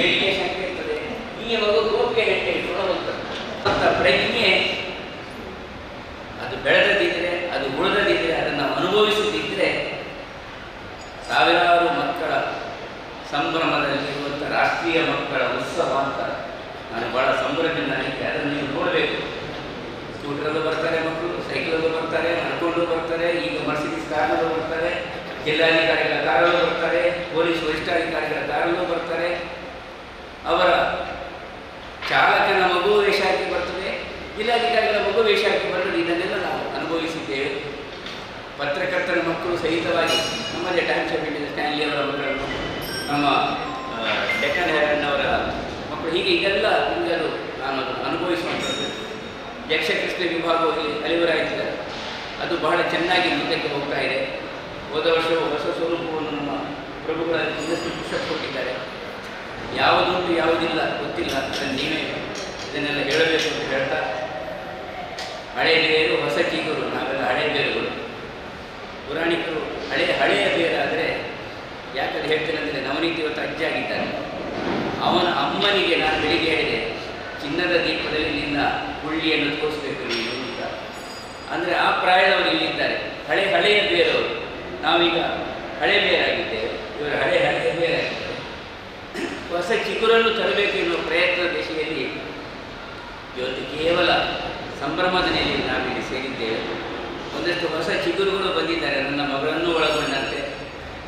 Meditation ಇರ್ತದೆ ಹೀಗೆ ಮಗು ಗೋಪಿಗೆ ಹೆಂಟೆ ಇಟ್ಕೊಂಡು ಹೋಗ್ತದೆ ಅಂತ ಪ್ರಜ್ಞೆ ಅದು ಬೆಳೆದದಿದ್ದರೆ ಅದು ಉಳಿದದಿದ್ರೆ, ಅದನ್ನು ಅನುಭವಿಸದಿದ್ದರೆ ಸಾವಿರಾರು ಮಕ್ಕಳ ಸಂಭ್ರಮದಲ್ಲಿರುವಂಥ ರಾಷ್ಟ್ರೀಯ ಮಕ್ಕಳ ಉತ್ಸವ ಅಂತ ನಾನು ಭಾಳ ಸಂಭ್ರಮದಿಂದ ನನಗೆ ಅದನ್ನು ನೀವು ನೋಡಬೇಕು. ಸ್ಕೂಟರಲ್ಲೂ ಬರ್ತಾರೆ ಮಕ್ಕಳು ಸೈಕಲಲ್ಲೂ ಬರ್ತಾರೆ, ನಡ್ಕೊಂಡು ಬರ್ತಾರೆ, ಈಗ ಮರ್ಸಿಡೀಸ್ ಕಾರಲ್ಲೂ ಬರ್ತಾರೆ, ಜಿಲ್ಲಾಧಿಕಾರಿಗಳ ಕಾರಲ್ಲೂ ಬರ್ತಾರೆ, ಪೊಲೀಸ್ ವರಿಷ್ಠಾಧಿಕಾರಿಗಳ ಕಾರಲ್ಲೂ ಬರ್ತಾರೆ. ಅವರ ಚಾಲಕನ ಮಗು ವೇಷ ಹಾಕಿ ಬರ್ತದೆ, ಜಿಲ್ಲಾಧಿಕಾರಿಗಳ ಮಗು ವೇಷ ಹಾಕಿ ಬರ್ತದೆ ಇದನ್ನೆಲ್ಲ ನಾವು ಅನುಭವಿಸಿದ್ದೇವೆ. ಪತ್ರಕರ್ತರ ಮಕ್ಕಳು ಸಹಿತವಾಗಿ ನಮ್ಮದೇ ಟೈಮ್ಸ್ ಬಿಟ್ಟಿದೆ ಸ್ಟ್ಯಾನ್ಲಿ ಮಕ್ಕಳನ್ನು, ನಮ್ಮ ಡೆಕನ್ ಅವರ ಮಕ್ಕಳು, ಹೀಗೆ ಇದೆಲ್ಲ ನಿಮಗದು ನಾನು ಅನುಭವಿಸುವಂಥದ್ದು. ಯಕ್ಷಕೃಷ್ಣ ವಿಭಾಗವು ಇಲ್ಲಿ ಅಲಿವರಾಗಿದ್ದಾರೆ ಅದು ಬಹಳ ಚೆನ್ನಾಗಿ ಮುಂದಕ್ಕೆ ಹೋಗ್ತಾ ಇದೆ. ಹೋದ ವರ್ಷವು ಹೊಸ ಸ್ವರೂಪವನ್ನು ನಮ್ಮ ಪ್ರಭುಗಳಲ್ಲಿ ಇನ್ನಷ್ಟು ಪುಷಪ್ ಕೊಟ್ಟಿದ್ದಾರೆ. ಯಾವುದುಂಟು, ಯಾವುದಿಲ್ಲ, ಗೊತ್ತಿಲ್ಲ. ಅದನ್ನು ನೀವೇ ಇದನ್ನೆಲ್ಲ ಹೇಳಬೇಕು ಅಂತ ಹೇಳ್ತಾ ಹಳೆಯ ಬೇರು, ಹೊಸ ಚೀಗರು ನಾವೆಲ್ಲ ಹಳೆ ಬೇರುಗಳು. ಪುರಾಣಿಕರು ಹಳೆ, ಹಳೆಯ ಬೇರಾದರೆ ಯಾಕಂದ್ರೆ ಹೇಳ್ತೇನೆ ಅಂದರೆ ನವನೀತಿ ಇವತ್ತು ಅಜ್ಜ ಆಗಿದ್ದಾನೆ. ಅವನ ಅಮ್ಮನಿಗೆ ನಾನು ಬೆಳಿಗ್ಗೆ ಹೇಳಿದೆ, ಚಿನ್ನದ ದೀಪದಲ್ಲಿ ನಿನ್ನ ಹುಳ್ಳಿಯನ್ನು ತೋರಿಸ್ಬೇಕು ನೀನು ಅಂತ. ಅಂದರೆ ಆ ಪ್ರಾಯದವರು ಇಲ್ಲಿದ್ದಾರೆ. ಹಳೆ, ಹಳೆಯ ಬೇರವರು. ನಾವೀಗ ಹಳೆ ಬೇರಾಗಿದ್ದೇವೆ. ಇವರು ಹಳೆ, ಹಳೆಯ ಹೊಸ ಚಿಗುರನ್ನು ತರಬೇಕು ಎನ್ನುವ ಪ್ರಯತ್ನ ದಿಶೆಯಲ್ಲಿ ಇವತ್ತು ಕೇವಲ ಸಂಭ್ರಮದ ನೆಲೆಯಲ್ಲಿ ನಾವಿಲ್ಲಿ ಸೇರಿದ್ದೇವೆ. ಒಂದಷ್ಟು ಹೊಸ ಚಿಗುರುಗಳು ಬಂದಿದ್ದಾರೆ. ನನ್ನ ಮಗಳನ್ನು ಒಳಗೊಂಡಂತೆ.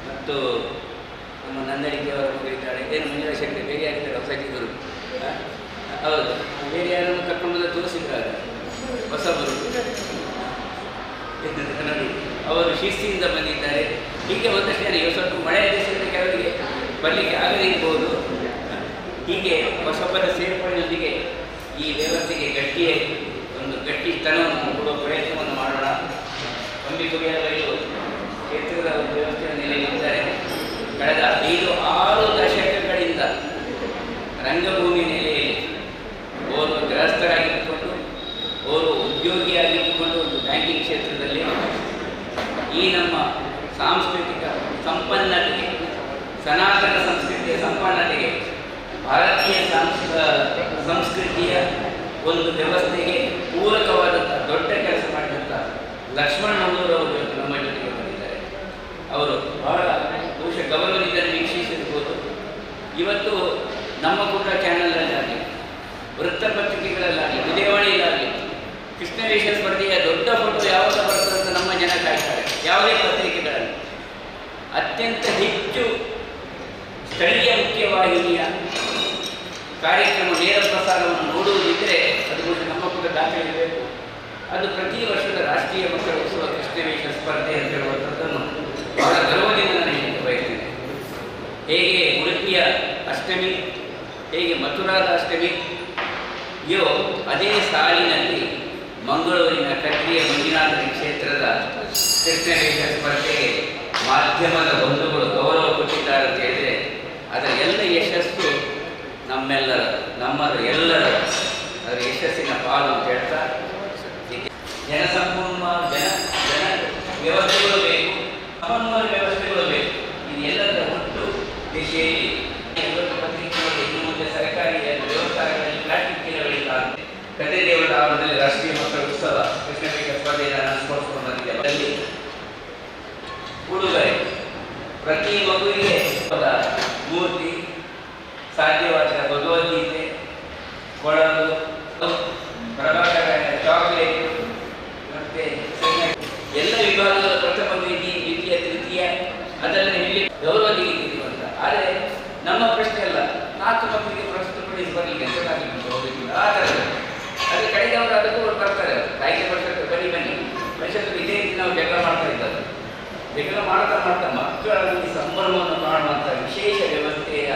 ಮತ್ತು ನಮ್ಮ ನಂದನಿಕೆಯವರ ಮಗಳಿದ್ದಾಳೆ ಏನು ಮಂಜುಳಾ ಶೆಟ್ಟಿ ಬೇರೆ ಆಗಿದ್ದಾರೆ ಹೊಸ ಚಿಗುರು? ಹೌದು. ಬೇರೆ ಯಾರನ್ನು ಕರ್ಕೊಂಡು ತೋರಿಸಿದ್ರಾಗ ಹೊಸಬರು. ಅವರು ಶಿಸ್ತಿಯಿಂದ ಬಂದಿದ್ದಾರೆ. ಹೀಗೆ ಒಂದಷ್ಟು ಸ್ವಲ್ಪ ಮಳೆ ಕೆಲವರಿಗೆ ಬರಲಿಕ್ಕೆ ಆಗದೇ ಇರ್ಬೋದು. ಹೀಗೆ ಹೊಸಬರ ಸೇರ್ಪಡೆಯೊಂದಿಗೆ ಈ ವ್ಯವಸ್ಥೆಗೆ ಗಟ್ಟಿಯ ಒಂದು ಗಟ್ಟಿತನವನ್ನು ಕೊಡುವ ಪ್ರಯತ್ನವನ್ನು ಮಾಡೋಣ. ಒಂದು ಕುರಿಯ ಬಯಲು ಕ್ಷೇತ್ರದ ವ್ಯವಸ್ಥೆಯ ನೆಲೆಯಲ್ಲಿದ್ದಾರೆ ಕಳೆದ ಐದು, ಆರು ದಶಕಗಳಿಂದ ರಂಗಭೂಮಿ ನೆಲೆಯಲ್ಲಿ ಓರ್ವ ಗೃಹಸ್ಥರಾಗಿದ್ದುಕೊಂಡು, ಓರ್ವ ಉದ್ಯೋಗಿಯಾಗಿದ್ದುಕೊಂಡು ಒಂದು ಬ್ಯಾಂಕಿಂಗ್ ಕ್ಷೇತ್ರದಲ್ಲಿ ಈ ನಮ್ಮ ಸಾಂಸ್ಕೃತಿಕ ಸಂಪನ್ನತೆಗೆ, ಸನಾತನ ಸಂಸ್ಕೃತಿಯ ಸಂಪನ್ನತೆಗೆ ಭಾರತೀಯ ಸಾಂಸ್ಕ, ಸಂಸ್ಕೃತಿಯ ಒಂದು ವ್ಯವಸ್ಥೆಗೆ ಪೂರಕವಾದಂಥ ದೊಡ್ಡ ಕೆಲಸ ಮಾಡಿದಂಥ ಲಕ್ಷ್ಮಣ ಅವರು ನಮ್ಮ ಜೊತೆಗೆ ಬಂದಿದ್ದಾರೆ. ಅವರು ಬಹಳ ಬಹುಶಃ ಗೌರವದಿಂದ ವೀಕ್ಷಿಸಿರ್ಬೋದು. ಇವತ್ತು ನಮ್ಮ ಕೂಡ ಚಾನಲ್ನಲ್ಲಾಗಲಿ ವೃತ್ತಪತ್ರಿಕೆಗಳಲ್ಲಾಗಲಿ ಉದಯವಾಣಿಯಲ್ಲಾಗಲಿ ಕೃಷ್ಣವೇಶ ಸ್ಪರ್ಧೆಯ ದೊಡ್ಡ ಫೋಟೋ ಯಾವಾಗ ಬರ್ತದೆ ಅಂತ ನಮ್ಮ ಜನ ಕಾಯ್ತಾರೆ. ಯಾವುದೇ ಪತ್ರಿಕೆಗಳಲ್ಲಿ. ಅತ್ಯಂತ ಹೆಚ್ಚು ಸ್ಥಳೀಯ ಮುಖ್ಯವಾಹಿನಿಯ ಕಾರ್ಯಕ್ರಮ ನೇರ ಪ್ರಸಾರವನ್ನು ನೋಡುವುದಿದ್ದರೆ ಅದು ಮುಂದೆ ನಮ್ಮ ಕೂಡ ದಾಖಲೆ ಇರಬೇಕು ಅದು ಪ್ರತಿ ವರ್ಷದ ರಾಷ್ಟ್ರೀಯ ಮಕ್ಕಳ ಉತ್ಸವ ಕೃಷ್ಣವೇಷ ಸ್ಪರ್ಧೆ ಅಂತ ಹೇಳುವಂಥದ್ದನ್ನು ಬಹಳ ಗರ್ವದಿಂದ ನಾನು ಹೇಳಲಿಕ್ಕೆ ಬಯಸ್ತೇನೆ. ಹೇಗೆ ಉಡುಪಿಯ ಅಷ್ಟಮಿ, ಹೇಗೆ ಮಥುರಾದ ಅಷ್ಟಮಿ, ಯೋ ಅದೇ ಸಾಲಿನಲ್ಲಿ ಮಂಗಳೂರಿನ ಕಟ್ಟಿಯ ಮಂಜುನಾಥ ಕ್ಷೇತ್ರದ ಕೃಷ್ಣವೇಷ ಸ್ಪರ್ಧೆಗೆ ಮಾಧ್ಯಮದ ಬಂಧುಗಳು ಗೌರವ ಕೊಟ್ಟಿದ್ದಾರೆ ಅಂತ ಹೇಳಿದರೆ ಅದರ ಎಲ್ಲ ಯಶಸ್ಸು ನಮ್ಮೆಲ್ಲರ ನಮ್ಮ ಎಲ್ಲರ ಅದರ ಯಶಸ್ಸಿನ ಪಾಲು ಅಂತ ಹೇಳ್ತಾ ಜನಸಂಪೂರ್ಣ ಜನ ಜನ ವ್ಯವಸ್ಥೆಗಳು ಬೇಕು ಸಂಪನ್ಮೂಲ ವ್ಯವಸ್ಥೆಗಳು ಬೇಕು. ಇದೆಲ್ಲದರ ಒಟ್ಟು ದಿಶೆಯಲ್ಲಿ ಇವತ್ತು ಪತ್ರಿಕೆಗಳಲ್ಲಿ ಇನ್ನು ಮುಂದೆ ಸರ್ಕಾರಿ ವ್ಯವಸ್ಥೆಗಳಲ್ಲಿ ಪ್ಲಾಸ್ಟಿಕ್ ಚೀಲಗಳಿಂದಾಗುತ್ತೆ ಕತೆ ದೇವರ ಆವರಣದಲ್ಲಿ ರಾಷ್ಟ್ರೀಯ ಮಕ್ಕಳ ಉತ್ಸವ, ಕೃಷ್ಣಪೀಠ ಸ್ಪರ್ಧೆಯನ್ನು ಅನುಸ್ಮರಿಸಿಕೊಂಡು ಅದರಲ್ಲಿ ಉಡುಗೊರೆ. ಪ್ರತಿ ಮಗುವಿಗೆ ಮೂರ್ತಿ ಸಾಧ್ಯವಾದ ಭಗವದ್ಗೀತೆ ಕೊಳಲು ಪ್ರಭಾಕರ ಚಾಕ್ಲೇಟ್ ಮತ್ತೆ ಎಲ್ಲ ವಿಭಾಗದ ಪ್ರಥಮ ದ್ವಿತೀಯ ದ್ವಿತೀಯ ತೃತೀಯ ಅದೆಲ್ಲ ಹೇಳಿ ಗೌರವ ನೀಡಿದ್ದೀವಿ ಅಂತ ಆದರೆ ನಮ್ಮ ಪ್ರಶ್ನೆ ಅಲ್ಲ ನಾಲ್ಕು ಮಕ್ಕಳಿಗೆ ಪ್ರಸ್ತುತಪಡಿಸಿ ಬರಲಿಕ್ಕೆ ಎಂತದಾಗಲಿಕ್ಕೆ ಹೋಗಬೇಕು ಆ ಥರ ಅದೇ ಕಡೆಗೆ ಅವರು ಅದಕ್ಕೂ ಅವ್ರು ಬರ್ತಾರೆ ಕಾಯ್ದೆ ಪರಿಷತ್ತು ಬನ್ನಿ ಬನ್ನಿ ಪರಿಷತ್ತು ಇದೇ ರೀತಿ ನಾವು ಜಗಳ ಮಾಡ್ತಾ ಇದ್ದಾರೆ ಜಗಳ ಮಾಡ್ತಾ ಮಾಡ್ತಾ ಮಕ್ಕಳಲ್ಲಿ ಸಂಭ್ರಮವನ್ನು ಕಾಣುವಂಥ ವಿಶೇಷ ವ್ಯವಸ್ಥೆಯ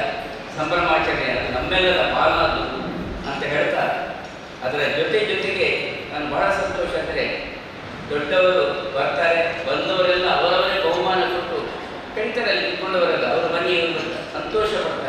ಸಂಭ್ರಮಾಚರಣೆ ಅದು ನಮ್ಮೆಲ್ಲರ ಪಾಲನದು ಅಂತ ಹೇಳ್ತಾ ಅದರ ಜೊತೆ ಜೊತೆಗೆ ನಾನು ಬಹಳ ಸಂತೋಷ ಅಂದರೆ ದೊಡ್ಡವರು ಬರ್ತಾರೆ, ಬಂದವರೆಲ್ಲ ಅವರವರೇ ಬಹುಮಾನ ಕೊಟ್ಟು ಕಡಿತಾರೆ ಅಲ್ಲಿ ಇಟ್ಕೊಂಡವರೆಲ್ಲ ಅವರು ಬನ್ನಿ ಸಂತೋಷ ಪಡ್ತಾರೆ.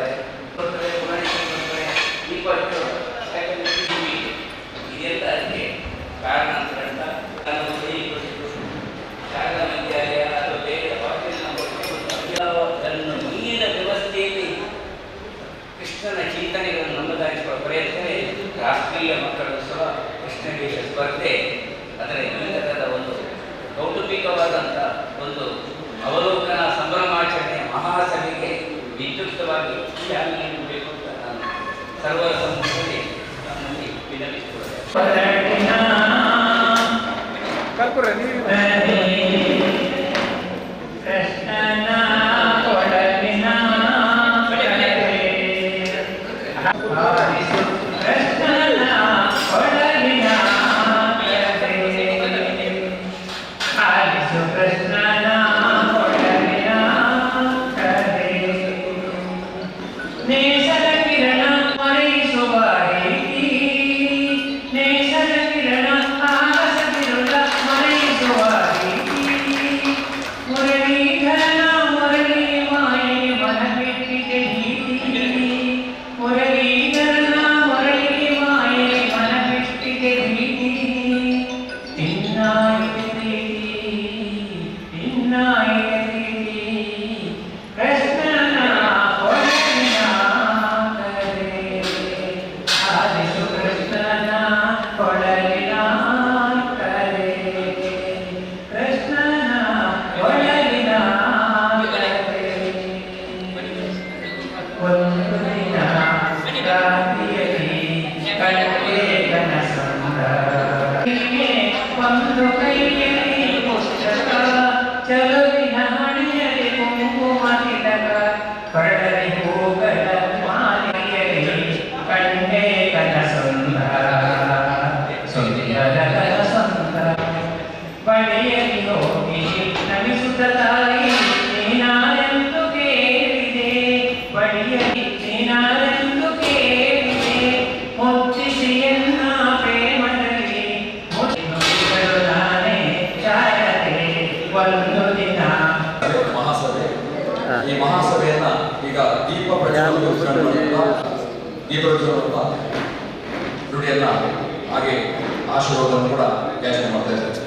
ಕೂಡ ಯೋಚನೆ ಮಾಡ್ತಾ ಇದ್ದಾರೆ.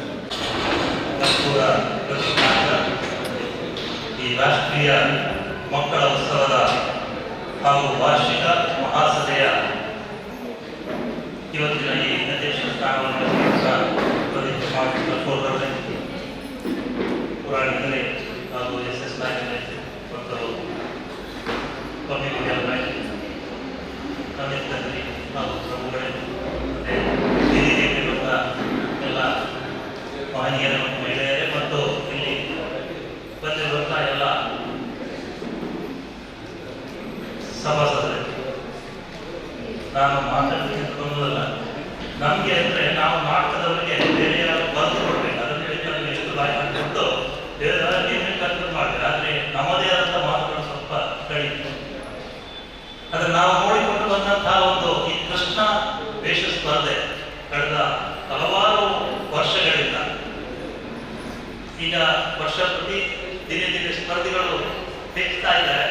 ಈ ರಾಷ್ಟ್ರೀಯ ಮಕ್ಕಳ ಉತ್ಸವದ ಹಾಗೂ ವಾರ್ಷಿಕ ಮಹಾಸಭೆಯ ಇವತ್ತಿನ ಈ ಅಧ್ಯಕ್ಷ ಸ್ಥಾನವನ್ನು ಪುರಾಣಿಕರೇ ಹಾಗೂ ಎಸ್ ಎಸ್ ನಾಯಕರೇ ಮತ್ತು ಕಮ್ಮಿ ಹಾಗೂ ಪ್ರಭುಗಳೇ ಬಾಲಿಯರ ಮಹಿಳೆಯರೇ ಮತ್ತು ಇಲ್ಲಿ ಬಂದಿರುವಂತಹ ಎಲ್ಲ ಸಭಾಸದರಿಗೆ ನಾನು ಮಾತಾಡಲಿಕ್ಕೆ ಬಂದದಲ್ಲ ನಮಗೆ ಅಂದ್ರೆ ನಾವು ಈಗ ವರ್ಷ ಪ್ರತಿ ದಿನೇ ದಿನೇ ಸ್ಪರ್ಧಿಗಳು ಹೆಚ್ಚುತ್ತಾ ಇದ್ದಾರೆ.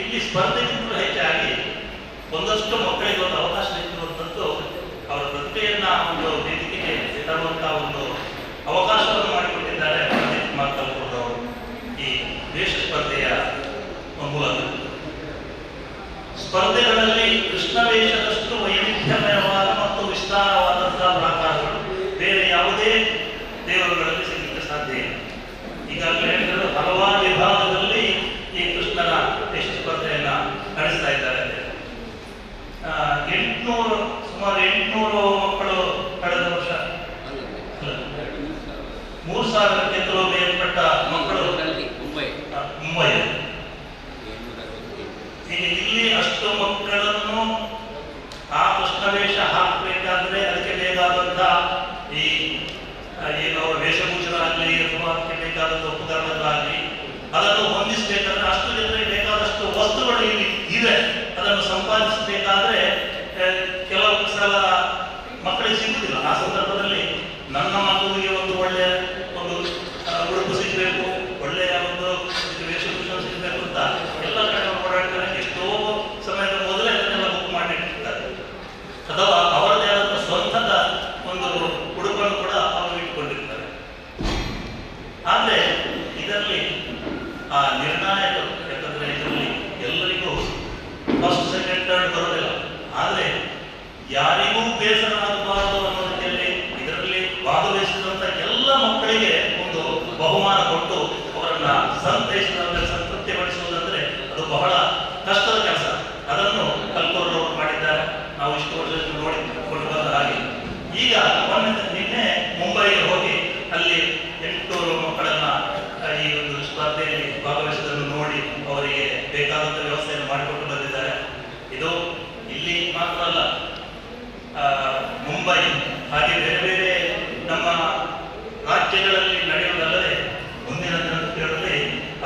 ಇಲ್ಲಿ ಸ್ಪರ್ಧೆಗಿಂತಲೂ ಹೆಚ್ಚಾಗಿ ಒಂದಷ್ಟು ಮಕ್ಕಳಿಗೆ ಒಂದು ಅವಕಾಶ ನೀಡುವಂಥದ್ದು ಅವರ ಪ್ರತಿಭೆಯನ್ನ ಒಂದು ವೇದಿಕೆಗೆ ತರುವಂತಹ ಒಂದು ಅವಕಾಶವನ್ನು ಮಾಡಿಕೊಟ್ಟಿದ್ದಾರೆ ಪ್ರದೀಪ್ ಕುಮಾರ್ ಈ ದೇಶ ಸ್ಪರ್ಧೆಯ ಮೂಲಕ. ಸ್ಪರ್ಧೆಗಳಲ್ಲಿ ಕೃಷ್ಣ ವೇಷದಷ್ಟು ವೈವಿಧ್ಯಮಯವಾದ ಮತ್ತು ವಿಸ್ತಾರವಾದಂತಹ ಈಗಾಗಲೇ ಹಲವಾರು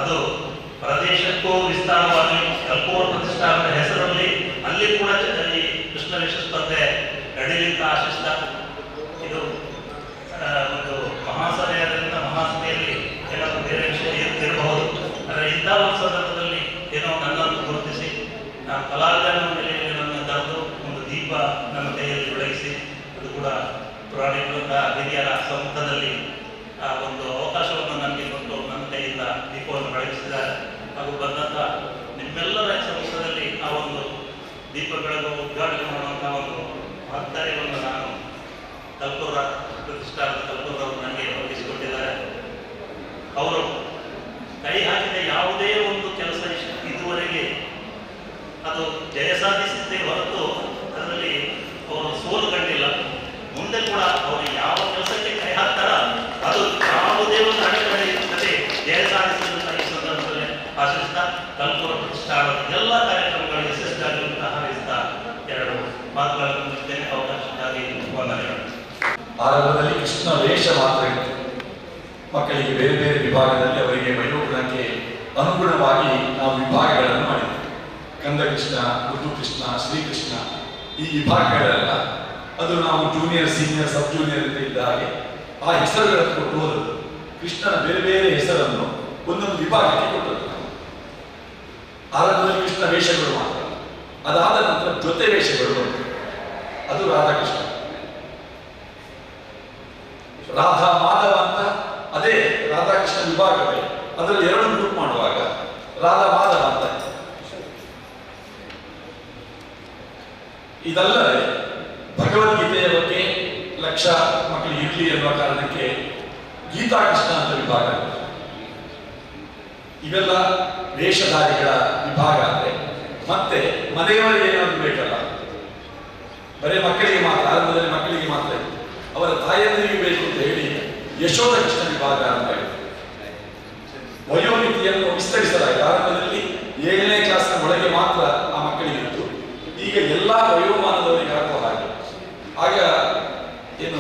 ಅದು ಪ್ರದೇಶಕ್ಕೂ ವಿಸ್ತಾರವಾಗಿ ಕಲ್ಪೂರ ಪ್ರತಿಷ್ಠಾನದ ಹೆಸರಲ್ಲಿ ಅಲ್ಲಿ ಕೂಡ ಜ- ಈ ಕೃಷ್ಣವೇಷ ಸ್ಪರ್ಧೆ ನಡೀಲಿಂತ ಆಶಿಸ್ತಾ ಇದು ಆ, ಒಂದು ಮಹಾಸಭೆಯಾದ್ರಿಂದ ಮಹಾಸಭೆಯಲ್ಲಿ ಕೆಲವು ಬೇರೆ ವಿಷಯ ಇರ್- ಇರಬಹುದು ಆದರೆ ಇಂಥ ಒಂದು ಸಂದರ್ಭದಲ್ಲಿ ಏನೋ ನನ್ನನ್ನು ಗುರುತಿಸಿ ನಾನು ಕಲಾವಿದನ ನೆಲೆಯಲ್ಲಿ ನನ್ನ ತಂದು ಒಂದು ದೀಪ ನನ್ನ ಕೈಯಲ್ಲಿ ಬೆಳಗಿಸಿ ಅದು ಕೂಡ ಪುರಾಣಿಕರಂತ ಹಿರಿಯರ ಸಮ್ಮುಖದಲ್ಲಿ ಆ ಒಂದು ಅವಕಾಶವನ್ನು ನನಗೆ ಕೊಟ್ಟು ನನ್ನ ಕೈಯಿಂದ ದೀಪವನ್ನು ಬೆಳಗಿಸಿದ್ದಾರೆ ಹಾಗೂ ಬಂದಂಥ ನಿಮ್ಮೆಲ್ಲರ ಸಮ್ಮುಖದಲ್ಲಿ ಆ ಒಂದು ದೀಪಗಳನ್ನು ಉದ್ಘಾಟನೆ ಮಾಡುವಂತಹ ಒಂದು ವಾಗ್ದಾರ್ಯವನ್ನು ನಾನು ಕಲ್ಪೂರ ಪ್ರತಿಷ್ಠಾನದ ಕಲ್ಪೂರವರು ನನಗೆ ಒದಗಿಸಿಕೊಟ್ಟಿದ್ದಾರೆ ಅವರು ಕೈ ಹಾಕಿದ ಯಾವುದೇ ಒಂದು ಕೆಲಸ ಇಷ್ಟು- ಇದುವರೆಗೆ ಅದು ಜಯ ಸಾಧಿಸಿದ್ದೇ ಹೊರತು ಅದರಲ್ಲಿ ಅವರು ಸೋಲು ಕಂಡಿಲ್ಲ. ಮುಂದೆ ಕೂಡ ಅವರು ಯಾವ ಕೆಲಸಕ್ಕೆ ಕೈ ಹಾಕ್ತಾರ ಅದು ಯಾವುದೇ ಒಂದು ಅಡೆತಡೆ ಇರ್ತದೆ ಜಯ ಸಾಧಿಸಿದಂತ ಈ ಸಂದರ್ಭದಲ್ಲಿ ಆಶಿಸ್ತಾ ಕಲ್ಪೂರ ಪ್ರತಿಷ್ಠಾನ ಎಲ್ಲ ಕಾರ್ಯಕ್ರಮಗಳು ಯಶಸ್ವಿಯಾಗಿ ಅಂತ ಹಾರೈಸ್ತಾ ಎರಡು ಮಾತುಗಳನ್ನು ಮುಗಿಸ್ತೇನೆ. ಅವಕಾಶಕ್ಕಾಗಿ ವಂದನೆಗಳು ಆರಂಭದಲ್ಲಿ ಕೃಷ್ಣ ವೇಷ ಮಾತ್ರ ಇತ್ತು. ಮಕ್ಕಳಿಗೆ ಬೇರೆ ಬೇರೆ ವಿಭಾಗದಲ್ಲಿ ಅವರಿಗೆ ವಯೋಗುಣಕ್ಕೆ ಅನುಗುಣವಾಗಿ ನಾವು ವಿಭಾಗಗಳನ್ನು ಮಾಡಿದ್ದೇವೆ ಕಂದ ಕೃಷ್ಣ ಗುರು ಕೃಷ್ಣ ಶ್ರೀಕೃಷ್ಣ, ಈ ವಿಭಾಗಗಳೆಲ್ಲ, ಅದು ನಾವು ಜೂನಿಯರ್ ಸೀನಿಯರ್ ಸಬ್ ಜೂನಿಯರ್ ಅಂತ ಇದ್ದ ಹಾಗೆ ಆ ಹೆಸರುಗಳನ್ನು ಕೊಟ್ಟು ಹೋದದ್ದು ಕೃಷ್ಣನ ಬೇರೆ ಬೇರೆ ಹೆಸರನ್ನು ಒಂದೊಂದು ವಿಭಾಗಕ್ಕೆ ಕೊಟ್ಟದ್ದು. ಆರಂಭದಲ್ಲಿ ಕೃಷ್ಣ ವೇಷಗಳು ಮಾತ್ರ ಅದಾದ ನಂತರ ಜೊತೆ ವೇಷಗಳು. ಅದು ರಾಧಾಕೃಷ್ಣ ರಾಧಾ ಮಾಧವ ಅಂತ ಅದೇ ರಾಧಾಕೃಷ್ಣ ವಿಭಾಗವೇ ಅದರಲ್ಲಿ ಎರಡು ಗ್ರೂಪ್ ಮಾಡುವಾಗ ರಾಧಾ ಮಾಧವ ಅಂತ ಇತ್ತು. ಇದಲ್ಲದೆ ಭಗವದ್ಗೀತೆಯ ಬಗ್ಗೆ ಲಕ್ಷ ಮಕ್ಕಳು ಇರಲಿ ಎನ್ನುವ ಕಾರಣಕ್ಕೆ ಗೀತಾಕೃಷ್ಣ ಅಂತ ವಿಭಾಗ. ಇವೆಲ್ಲ ವೇಷಧಾರಿಗಳ ವಿಭಾಗ ಅಂದ್ರೆ ಮತ್ತೆ ಮನೆಯವರಿಗೆ ಏನಾದ್ರು ಬೇಕಲ್ಲ. ಬರೀ ಮಕ್ಕಳಿಗೆ ಮಾತ್ರ, ಆರಂಭದಲ್ಲಿ ಮಕ್ಕಳಿಗೆ ಮಾತ್ರ ಅವರ ತಾಯಂದಿರಿಗೆ ಬೇಕು ಅಂತ ಹೇಳಿ ಯಶೋಧ ಕೃಷ್ಣ ವಿಭಾಗ ಅಂತ ಹೇಳಿ. ವಯೋಮಿತಿಯನ್ನು ವಿಸ್ತರಿಸಲಾಗಿದೆ ಆರಂಭದಲ್ಲಿ ಏಳನೇ ಕ್ಲಾಸ್ನ ಒಳಗೆ ಮಾತ್ರ ಆ ಮಕ್ಕಳಿಗೆ ಇತ್ತು ಈಗ ಎಲ್ಲಾ ವಯೋಮಾನದವರಿಗೆ ಹಾಕುವ ಹಾಗೆ ಆಗ ಏನು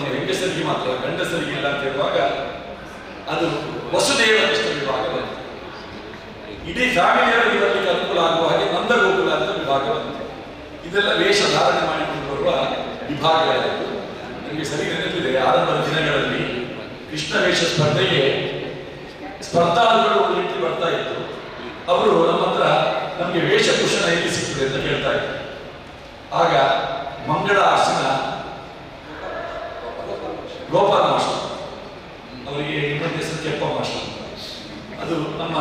ಹೆಂಗಸರಿಗೆ ಮಾತ್ರ, ಗಂಡಸರಿಗೆ ಇಲ್ಲ ಅಂತ ಹೇಳುವಾಗ ಅದು ವಸುದೇವ ವಿಭಾಗ ಬಂತು ಇಡೀ ಫ್ಯಾಮಿಲಿಯವರಿಗೆ ಬರಲಿಕ್ಕೆ ಅನುಕೂಲ ಆಗುವ ಹಾಗೆ ನಂದಗೋಕುಲ ಅಂತ ವಿಭಾಗ ಬಂತು ಇದೆಲ್ಲ ವೇಷ ಧಾರಣೆ ಮಾಡಿಕೊಂಡು ಬರುವ ವಿಭಾಗಗಳಾಯಿತು ನಮಗೆ ಸರಿ ನೆನಪಿದೆ, ಆರಂಭದ ದಿನಗಳಲ್ಲಿ ಕೃಷ್ಣ ವೇಷ ಸ್ಪರ್ಧೆಗೆ ಸ್ಪರ್ಧಾಳುಗಳು ರೀತಿ ಬರ್ತಾ ಇತ್ತು. ಅವರು ನಮ್ಮ ಹತ್ರ, ನಮಗೆ ವೇಷಭೂಷಣ ಎಲ್ಲಿ ಸಿಗ್ತದೆ? ಅಂತ ಇದ್ರು. ಆಗ ಮಂಗಳ ಆಸನ ಗೋಪಾಲ ಮಾಸ್ಟರ್. ಅವರಿಗೆ ಇನ್ನೊಂದು ಹೆಸರು ಕೆಪ್ಪ ಮಾಸ್ಟರ್. ಅದು ನಮ್ಮ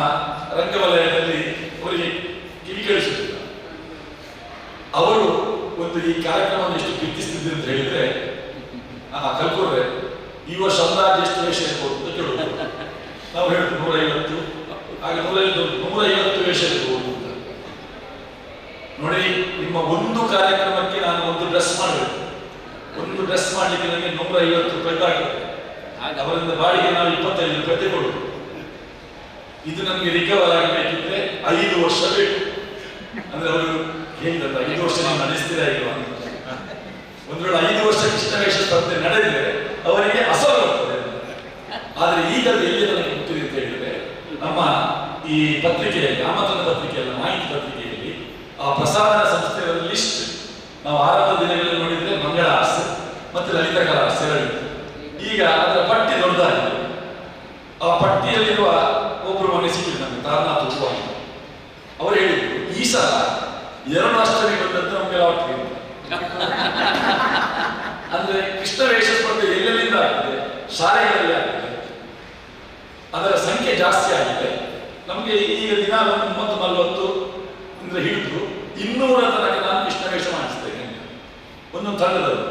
ರಂಗವಲಯದಲ್ಲಿ ಅವರಿಗೆ ಕಿವಿ ಕೇಳಿಸುತ್ತಿಲ್ಲ ಅವರು ಒಂದು ಈ ಕಾರ್ಯಕ್ರಮವನ್ನು ಎಷ್ಟು ಪ್ರೀತಿಸ್ತಿದ್ರು ಅಂತ ಹೇಳಿದ್ರೆ ಕಲ್ಕೂರ್ರೆ, ಈ ವರ್ಷ ಅಂದಾಜು ಎಷ್ಟು ವೇಷ ಇರ್ಬೋದು ಅಂತ ಕೇಳೋದು. ನಾವು ಹೇಳುದು ನೂರೈವತ್ತು ಆಗ ನೂರೈವತ್ತು ನೂರೈವತ್ತು ವೇಷ ಇರ್ಬೋದು ನೋಡಿ, ನಿಮ್ಮ ಒಂದು ಕಾರ್ಯಕ್ರಮಕ್ಕೆ ನಾನು ಒಂದು ಡ್ರೆಸ್ ಮಾಡಬೇಕು. ಒಂದು ಡ್ರೆಸ್ ಮಾಡಲಿಕ್ಕೆ ನನಗೆ ನೂರ ಐವತ್ತು ರೂಪಾಯಿ ತಾಗ್ತದೆ ಆಗ ಅವರಿಂದ ಬಾಡಿಗೆ ನಾವು ಇಪ್ಪತ್ತೈದು ರೂಪಾಯಿ ಕೊಡು ಇದು ನಮಗೆ ರಿಕವರ್ ಆಗಬೇಕಿದ್ರೆ ಐದು ವರ್ಷ ಬೇಕು. ಅಂದ್ರೆ ಅವರು ಹೇಳಿದ್ರಲ್ಲ, ಐದು ವರ್ಷ ನಾವು ನಡೆಸ್ತೀರಾ ಇಲ್ವಾ. ಒಂದು ವೇಳೆ ಐದು ವರ್ಷ ಕೃಷ್ಣ ವೇಷ ಸ್ಪರ್ಧೆ ನಡೆದ್ರೆ ಅವರಿಗೆ ಅಸಲು ಬರ್ತದೆ ಆದ್ರೆ ಈಗ ಎಲ್ಲಿ ನನಗೆ ಗೊತ್ತಿದೆ ಅಂತ ಹೇಳಿದ್ರೆ, ನಮ್ಮ ಈ ಪತ್ರಿಕೆಯಲ್ಲಿ, ಆಮಂತ್ರಣ ಪತ್ರಿಕೆಯಲ್ಲಿ, ಮಾಹಿತಿ ಪತ್ರಿಕೆಯಲ್ಲಿ ಆ ಪ್ರಸಾರ ಸಂಸ್ಥೆಯ ಲಿಸ್ಟ್ ನಾವು ಆರಂಭ ದಿನಗಳಲ್ಲಿ ನೋಡಿದ್ರೆ ಮಂಗಳ ಆರ್ಸ್ ಮತ್ತು ಲಲಿತ ಕಲಾ ಎರಡು. ಈಗ ಅದರ ಪಟ್ಟಿ ದೊಡ್ಡದಾಗಿದೆ. ಆ ಪಟ್ಟಿಯಲ್ಲಿರುವ ಒಬ್ಬರು ಮನೆ ಸಿಕ್ಕಿದ್ರು ನಮಗೆ, ತಾರನಾಥ ಉಪ ಅವರು ಹೇಳಿದ್ರು, ಈ ಸಲ ಎರಡು ಅಷ್ಟಮಿ ಬಂದಂತೆ ನಮಗೆ ಲಾಟ್ರಿ. ಅಂದ್ರೆ ಕೃಷ್ಣ ವೇಷ ಸ್ಪರ್ಧೆ ಎಲ್ಲೆಲ್ಲಿಂದ ಆಗ್ತದೆ ಶಾಲೆಗಳಲ್ಲಿ ಆಗ್ತದೆ ಅದರ ಸಂಖ್ಯೆ ಜಾಸ್ತಿ ಆಗಿದೆ. ನಮಗೆ ಈಗ ದಿನ ಮೂವತ್ತು ನಲವತ್ತು ಅಂದ್ರೆ ಹಿಡಿದು ಇನ್ನೂರ ತನಕ ನಾನು ಕೃಷ್ಣ ವೇಷ ಮಾಡಿಸ್ತೇನೆ. ಒಂದೊಂದು ತಂಡದವರು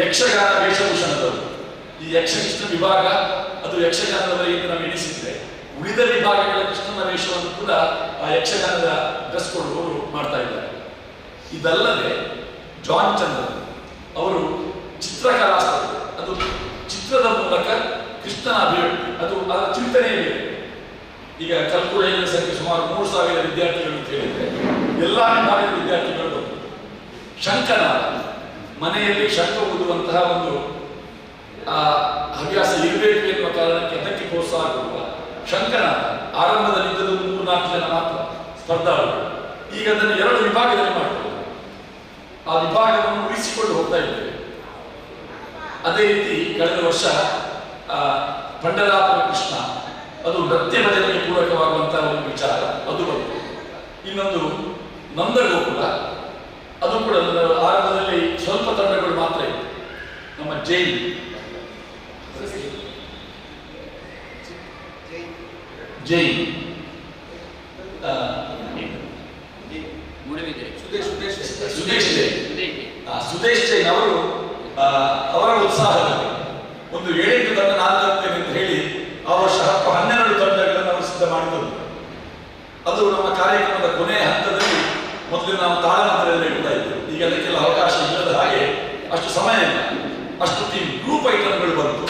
ಯಕ್ಷಗಾನ ವೇಷಭೂಷಣದವರು. ಈ ಯಕ್ಷಕೃಷ್ಣ ವಿಭಾಗ, ಅದು ಯಕ್ಷಗಾನದವರೆಗೆ ನಾವು ಎಣಿಸಿದ್ರೆ, ಉಳಿದ ವಿಭಾಗಗಳ ಕೃಷ್ಣನ ವೇಷವನ್ನು ಕೂಡ ಆ ಯಕ್ಷಗಾನದ ಡ್ರೆಸ್ ಕೊಡುವವರು ಮಾಡ್ತಾ ಇದ್ದಾರೆ. ಇದಲ್ಲದೆ ಜಾನ್ ಚಂದ್ರ ಅವರು ಚಿತ್ರಕಲಾ ಅದು ಚಿತ್ರದ ಮೂಲಕ ಕೃಷ್ಣನ ಅಭಿವ್ಯಕ್ತಿ, ಅದು ಅದರ ಚಿಂತನೆಯೇ ಇದೆ ಈಗ ಕಲ್ಕುಳೆಯ ಸಂಖ್ಯೆ ಸುಮಾರು ಮೂರು ಸಾವಿರ ವಿದ್ಯಾರ್ಥಿಗಳು ಅಂತ ಹೇಳಿದ್ರೆ ಎಲ್ಲ ವಿಭಾಗದ ವಿದ್ಯಾರ್ಥಿಗಳು ಶಂಕನಾದ ಮನೆಯಲ್ಲಿ ಶಂಕ ಓದುವಂತಹ ಒಂದು, ಆ, ಹವ್ಯಾಸ ಇರಬೇಕು ಎನ್ನುವ ಕಾರಣಕ್ಕೆ ಅದಕ್ಕೆ ಪ್ರೋತ್ಸಾಹ ಕೊಡುವ ಆರಂಭದಲ್ಲಿ ಆರಂಭದಲ್ಲಿದ್ದದ್ದು ಮೂರು ನಾಲ್ಕು ಜನ ಮಾತ್ರ ಸ್ಪರ್ಧಾಳು ಈಗ ಅದನ್ನು ಎರಡು ವಿಭಾಗದಲ್ಲಿ ಮಾಡ್ತಾರೆ. ಆ ವಿಭಾಗವನ್ನು ಉಳಿಸಿಕೊಂಡು ಹೋಗ್ತಾ ಇದ್ದೇವೆ. ಅದೇ ರೀತಿ ಕಳೆದ ವರ್ಷ ಪಂಡರಾಪುರ ಕೃಷ್ಣ, ಅದು ನೃತ್ಯ ಭಜನೆಗೆ ಪೂರಕವಾಗುವಂತಹ ಒಂದು ವಿಚಾರ, ಅದು ಬಂತು. ಇನ್ನೊಂದು ನಂದಗೋಕುಲ. ಅದು ಕೂಡ ಆರಂಭದಲ್ಲಿ ಸ್ವಲ್ಪ ತಂಡಗಳು ಮಾತ್ರ ಇತ್ತು ನಮ್ಮ ಜೈನ್. ಜೈನ್. ಸುದೇಶ್ ಜೈನ್. ಸುದೇಶ್ ಜೈನ್. ಅವರು ಆ, ಅವರ ಉತ್ಸಾಹದಲ್ಲಿ ಒಂದು ಏಳೆಂಟು ತಂಡ ನಾನು ತರ್ತೇನೆ ಅಂತ ಹೇಳಿ ಆ ವರ್ಷ ಹತ್ತು ಹನ್ನೆರಡು ತಂಡಗಳನ್ನು ಅವರು ಸಿದ್ಧ ಮಾಡಿದರು. ಅದು ನಮ್ಮ ಕಾರ್ಯಕ್ರಮದ ಕೊನೆಯ ಹಂತದಲ್ಲಿ ಮೊದಲು ನಾವು ಇದ್ದೇವೆ ಈಗ ಅದಕ್ಕೆಲ್ಲ ಅವಕಾಶ ಇಲ್ಲದ ಹಾಗೆ ಅಷ್ಟು ಸಮಯ ಇಲ್ಲ ಅಷ್ಟು ಟೀಮ್ ಗ್ರೂಪ್ ಐಟಮ್ಗಳು ಬಂತು.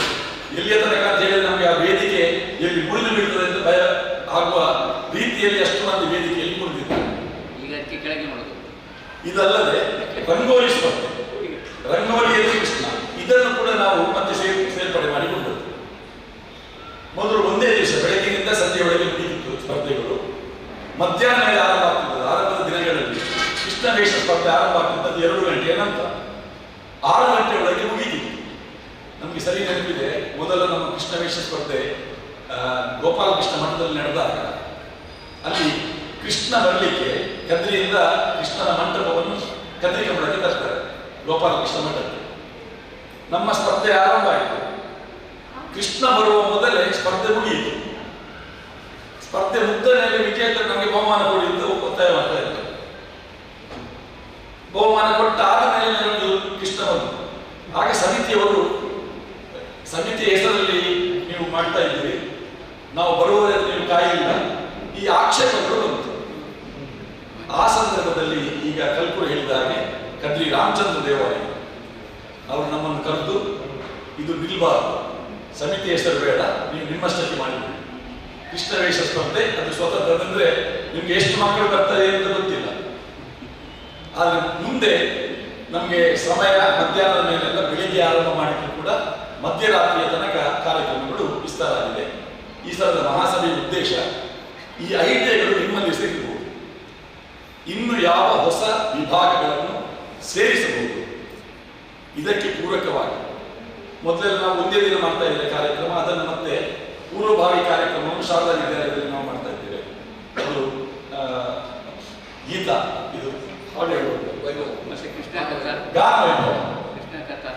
ಎಲ್ಲಿಯ ತನಕ ಅಂತ ಹೇಳಿದ್ರೆ ನಮಗೆ ಆ ವೇದಿಕೆ ಎಲ್ಲಿ ಮುರಿದು ಬೀಳ್ತದೆ ಅಂತ ಭಯ ಆಗುವ ರೀತಿಯಲ್ಲಿ ಅಷ್ಟು ಮಂದಿ ವೇದಿಕೆಯಲ್ಲಿ ಮುರಿದಿದ್ದಾರೆ. ಇದಲ್ಲದೆ ರಂಗೋಲಿ ಸ್ಪರ್ಧೆ. ರಂಗೋಲಿಯಲ್ಲಿ ಕೃಷ್ಣ. ಇದನ್ನು ಕೂಡ ನಾವು ಮತ್ತೆ ಸೇರ್ ಸೇರ್ಪಡೆ ಮಾಡಿಕೊಂಡದ್ದು. ಮೊದಲು ಒಂದೇ ದಿವಸ ಬೆಳಗ್ಗಿನಿಂದ ಸಂಜೆಯೊಳಗೆ ಮುಗಿದಿತ್ತು ಸ್ಪರ್ಧೆಗಳು. ಮಧ್ಯಾಹ್ನ ಆರಂಭ ಆಗ್ತದೆ ಆರಂಭದ ದಿನಗಳಲ್ಲಿ ಕೃಷ್ಣ ವೇಷ ಸ್ಪರ್ಧೆ ಆರಂಭ ಆಗ್ತಿದ್ದದ್ದು ಎರಡು ಗಂಟೆಯ ನಂತರ ಆರು ಗಂಟೆ ಒಳಗೆ ಮುಗಿದಿತ್ತು ನಮಗೆ ಸರಿ ನೆನಪಿದೆ. ಮೊದಲ ನಮ್ಮ ಕೃಷ್ಣ ವೇಷ ಸ್ಪರ್ಧೆ ಗೋಪಾಲಕೃಷ್ಣ ಮಠದಲ್ಲಿ ನಡೆದಾಗ ಅಲ್ಲಿ ಕೃಷ್ಣ ಬರಲಿಕ್ಕೆ ಕದ್ರಿಯಿಂದ ಕೃಷ್ಣನ ಮಂಟಪವನ್ನು ಕದ್ರಿ ಕಂಬಳಕ್ಕೆ ತರ್ತಾರೆ ಗೋಪಾಲಕೃಷ್ಣ ಮಠಕ್ಕೆ. ನಮ್ಮ ಸ್ಪರ್ಧೆ ಆರಂಭ ಆಯಿತು. ಕೃಷ್ಣ ಬರುವ ಮೊದಲೇ ಸ್ಪರ್ಧೆ ಮುಗಿಯಿತು. ಸ್ಪರ್ಧೆ ಮುಗ್ದನೆಯಲ್ಲಿ ವಿಜೇತರು ನಮಗೆ ಬಹುಮಾನ ಕೊಡಿ ಅಂತ ಒತ್ತಾಯ ಮಾಡ್ತಾ ಬಹುಮಾನ ಕೊಟ್ಟ ಆದಮೇಲೆ ನಮಗೆ ಕೃಷ್ಣ ಬಂತು. ಆಗ ಸಮಿತಿಯವರು ಸಮಿತಿಯ ಹೆಸರಲ್ಲಿ ನೀವು ಮಾಡ್ತಾ ಇದ್ದೀರಿ. ನಾವು ಬರುವುದಕ್ಕೆ ನೀವು ಕಾಯಿಲ್ಲ. ಈ ಆಕ್ಷೇಪಗಳು ಬಂತು. ಆ ಸಂದರ್ಭದಲ್ಲಿ ಈಗ ಕಲ್ಪುರು ಹೇಳಿದ ಹಾಗೆ ಕದ್ರಿ ರಾಮಚಂದ್ರ ದೇವಾಲಯ. ಅವರು ನಮ್ಮನ್ನು ಕರೆದು, ಇದು ನಿಲ್ಬಾರದು. ಸಮಿತಿ ಹೆಸರು ಬೇಡ. ನೀವು ನಿಮ್ಮಷ್ಟಕ್ಕೆ ಮಾಡಿ ಕೃಷ್ಣ ವೇಷ ಸ್ಪರ್ಧೆ, ಅದು ಸ್ವತಂತ್ರದಂದ್ರೆ ನಿಮ್ಗೆ ಎಷ್ಟು ಮಕ್ಕಳು ಬರ್ತಾರೆ ಅಂತ ಗೊತ್ತಿಲ್ಲ. ಆದ್ರೆ ಮುಂದೆ ನಮಗೆ ಸಮಯ ಮಧ್ಯಾಹ್ನದ ಮೇಲೆಲ್ಲ ಬೆಳಿಗ್ಗೆ ಆರಂಭ ಮಾಡಿದ್ರು ಕೂಡ ಮಧ್ಯರಾತ್ರಿಯ ತನಕ ಕಾರ್ಯಕ್ರಮಗಳು ವಿಸ್ತಾರ ಆಗಿದೆ ಈ ಸಲದ ಮಹಾಸಭೆಯ ಉದ್ದೇಶ ಈ ಐಡಿಯಾಗಳು ನಿಮ್ಮಲ್ಲಿ ಸಿಗಬಹುದು ಇನ್ನು ಯಾವ ಹೊಸ ವಿಭಾಗಗಳನ್ನು ಸೇರಿಸಬಹುದು? ಇದಕ್ಕೆ ಪೂರಕವಾಗಿ. ಮೊದಲೆಲ್ಲ ನಾವು ಒಂದೇ ದಿನ ಮಾಡ್ತಾ ಇದ್ದೇವೆ ಕಾರ್ಯಕ್ರಮ, ಅದನ್ನು ಮತ್ತೆ ಪೂರ್ವಭಾವಿ ಕಾರ್ಯಕ್ರಮವನ್ನು ಶಾರದಾ ವಿದ್ಯಾಲಯದಲ್ಲಿ ನಾವು ಮಾಡ್ತಾ ಇದ್ದೇವೆ. ಅದು ಗೀತಾ. ಮತ್ತೆ ಕೃಷ್ಣ ಕಥಾ ಗಾನ ಕೃಷ್ಣ ಕಥಾ